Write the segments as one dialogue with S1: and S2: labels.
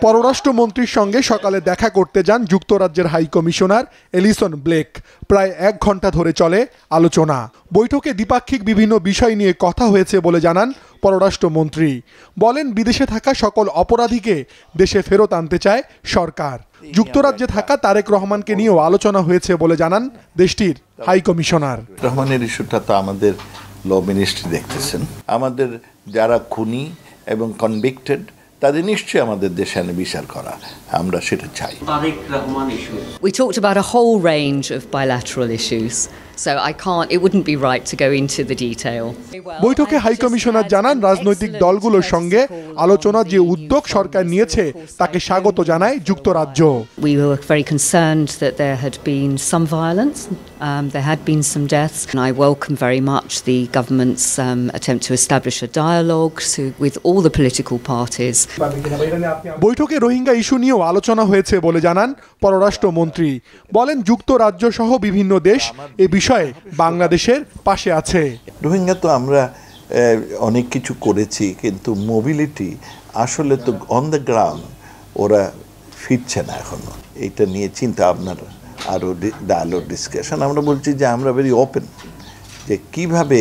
S1: পররাষ্ট্রমন্ত্রীর সঙ্গে সকালে দেখা করতে যান যুক্তরাজ্যের হাই কমিশনার এলিসন ব্লেক। প্রায় এক ঘণ্টা ধরে চলে আলোচনা। বৈঠকে দ্বিপাক্ষিক বিভিন্ন বিষয় নিয়ে কথা হয়েছে বলে জানান পররাষ্ট্রমন্ত্রী। বলেন বিদেশে থাকা সকল অপরাধীকে দেশে ফেরত আনতে চায় সরকার। যুক্তরাজ্যে থাকা তারেক রহমানকে নিয়েও আলোচনা হয়েছে বলে জানান দেশটির হাই কমিশনার।
S2: রহমানের ইস্যুটা তো আমাদের ল মিনিস্ট্রি দেখতেছেন। আমাদের যারা খুনি এবং কনভিক্টেড তাদের নিশ্চয়ই আমাদের দেশে এনে বিচার করা আমরা সেটা চাই.
S3: We talked about a whole range of bilateral issues, so I can't, it wouldn't be right to go into the detail.
S1: বৈঠকে হাই কমিশনার জানান রাজনৈতিক দলগুলোর সঙ্গে আলোচনা যে উদ্যোগ সরকার নিয়েছে তাকে স্বাগত জানায় যুক্তরাজ্য
S3: We were very concerned that there had been some violence, um, there had been some deaths, and I welcome very much the government's um, attempt to establish a dialogue to, with all the political parties.
S1: বৈঠকে Rohingya issue নিয়েও আলোচনা হয়েছে বলে জানান পররাষ্ট্রমন্ত্রী। বলেন যুক্তরাজ্য সহ বিভিন্ন দেশ এ বিষয়ে বাংলাদেশের পাশে আছে।
S2: রোহিঙ্গা তো আমরা অনেক কিছু করেছি কিন্তু মোবিলিটি আসলে তো অন দ্য গ্রাউন্ড ওরা ফিরছে না এখনও। এটা নিয়ে চিন্তা আপনার? আরও ডায়ালগ ডিসকাশন আমরা বলছি যে আমরা ভেরি ওপেন যে কীভাবে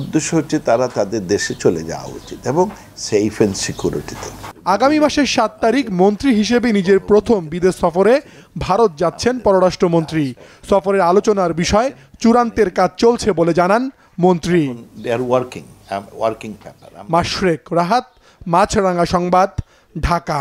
S2: উদ্দেশ্য হচ্ছে তারা তাদের দেশে চলে যাওয়া উচিত এবং সেফ অ্যান্ড সিকিউরিটিতে
S1: আগামী মাসের সাত তারিখ মন্ত্রী হিসেবে নিজের প্রথম বিদেশ সফরে ভারত যাচ্ছেন পররাষ্ট্রমন্ত্রী। সফরের আলোচনার বিষয় চূড়ান্তের কাজ চলছে বলে জানান মন্ত্রী।
S2: Working working paper
S1: Mashrek Rahat Maasranga সংবাদ ঢাকা।